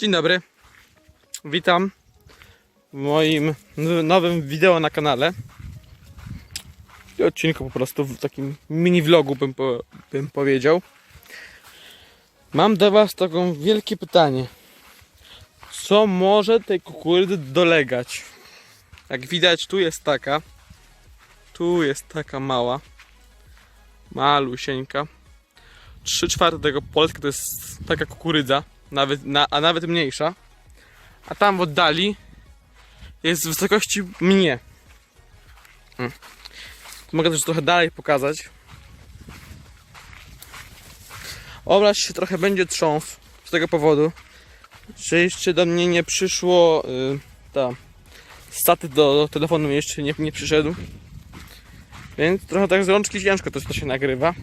Dzień dobry. Witam w moim nowym wideo na kanale. I odcinku po prostu w takim mini vlogu bym, po, bym powiedział. Mam do Was taką wielkie pytanie. Co może tej kukurydzy dolegać? Jak widać tu jest taka. Tu jest taka mała. Malusieńka. 3 czwarte tego Polska to jest taka kukurydza, nawet, na, a nawet mniejsza. A tam w oddali jest w wysokości mnie. Hmm. Mogę też trochę dalej pokazać. Obraz się trochę będzie trząsł z tego powodu, że jeszcze do mnie nie przyszło y, ta staty do, do telefonu jeszcze nie, nie przyszedł. Więc trochę tak z rączki ciężko to, to się nagrywa.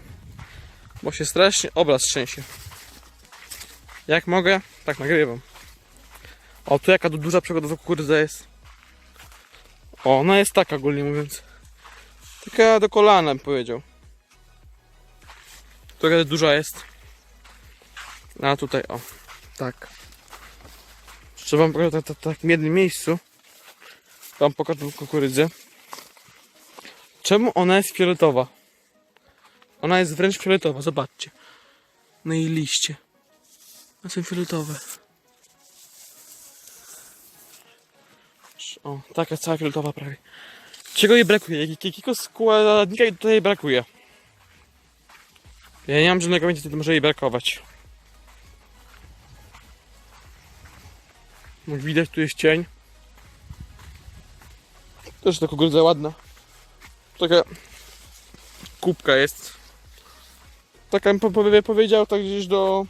Bo się strasznie obraz trzęsie. Jak mogę, tak nagrywam. O, tu jaka duża przegodowa kukurydza jest. O, ona jest taka ogólnie mówiąc. Taka do kolana bym powiedział. Trochę duża jest. A tutaj, o. Tak. Jeszcze wam pokażę tak- tak- w takim jednym miejscu. Wam pokażę kukurydzę. Czemu ona jest fioletowa? Ona jest wręcz fioletowa, zobaczcie. Na jej liście. One są fioletowe. O, taka cała fioletowa prawie. Czego jej brakuje? Jak- Jakiego składnika tutaj brakuje? Ja nie mam żadnego pojęcia, co może jej brakować. Jak widać, tu jest cień. Też ta kukurydza ładna. Taka kubka jest. Taka bym powie- powiedział tak gdzieś do...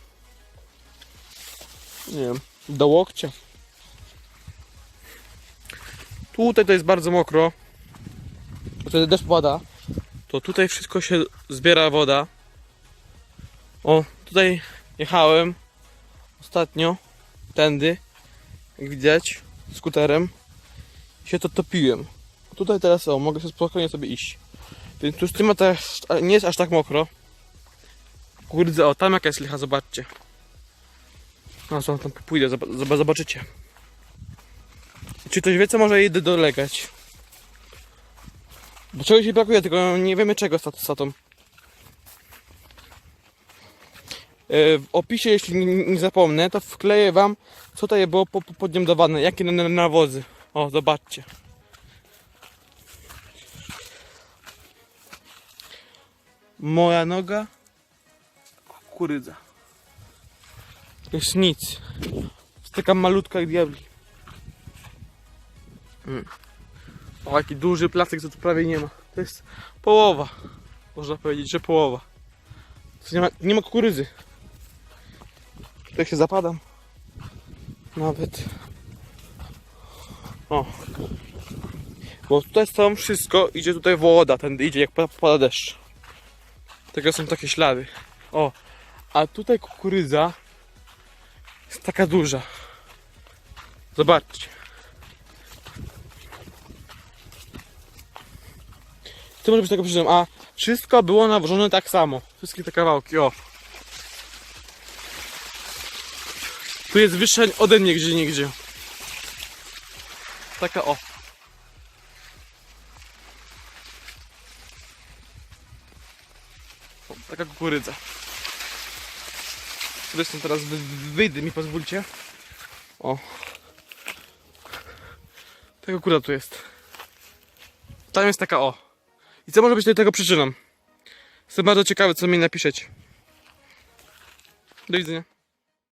Nie wiem, do łokcia. Tutaj to jest bardzo mokro. Wtedy deszcz pada. To tutaj wszystko się zbiera woda. O, tutaj jechałem ostatnio tędy, jak widać, skuterem. Się to topiłem. Tutaj teraz o, mogę sobie spokojnie sobie iść. Więc tu z tym nie jest aż tak mokro. Kurde, o tam jaka jest licha, zobaczcie. No co, tam pójdę, zob- zob- zobaczycie. Czy ktoś wie, co może jej do- dolegać? Bo czegoś jej brakuje, tylko nie wiemy czego z tatą. E, W opisie, jeśli nie- zapomnę, to wkleję wam, co tutaj było po- po- podniemowane, jakie na- na- nawozy. O, zobaczcie. Moja noga, kukurydza. Jest nic. Jest taka malutka jak diabli. Mm. O, jaki duży placek, co tu prawie nie ma. To jest połowa. Można powiedzieć, że połowa. Nie ma, nie ma kukurydzy. Tutaj się zapadam. Nawet. O. Bo tutaj tam wszystko idzie tutaj woda, tędy idzie jak pada deszcz. Tego są takie ślady. O, a tutaj kukurydza jest taka duża. Zobaczcie. To może być tego przyczyną. A wszystko było nawożone tak samo. Wszystkie te kawałki, o. Tu jest wyższa ode mnie gdzie niegdzie. Taka o taka kukurydza. Zresztą teraz wy- wyjdę mi pozwólcie. O. Taka kura tu jest. Tam jest taka o. I co może być tego przyczyną? Jestem bardzo ciekawy, co mi napiszecie. Do widzenia.